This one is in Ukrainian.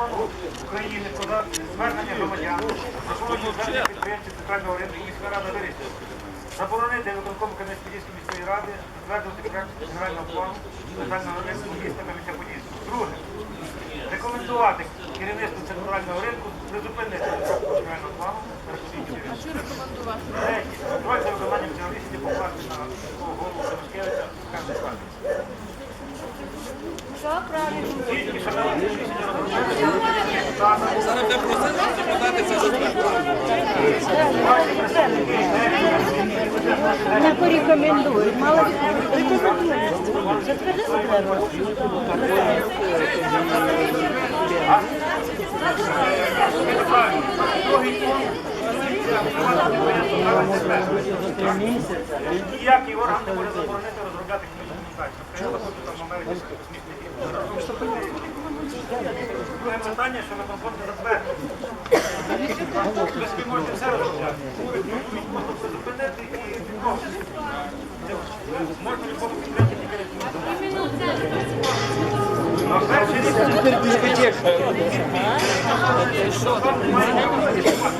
закону України про звернення громадян, законодавчого звернення підприємців центрального ринку міська рада вирішила. Заборонити виконкому Кам'янець-Подільської міської ради затвердити проект генерального плану центрального ринку міста Кам'янця-Подільського. Друге. Рекомендувати керівництву центрального ринку призупинити генерального плану. Третє. Контроль за виконанням цього рішення покласти на голову Карни Павловича. Що правильно? Тільки що ми рішення розробляємо. Зараз процесу депутати це затвердили. Не порекомендують. Мало затвердити. Затвердити. Ніякий орган не може заборонити розробляти Американський космічний Друге питання, що на не затвердив. Ви собі можете все розробляти. Можна призупинити і відмовити. Можна нікому підтримати тільки рекомендувати. А рік.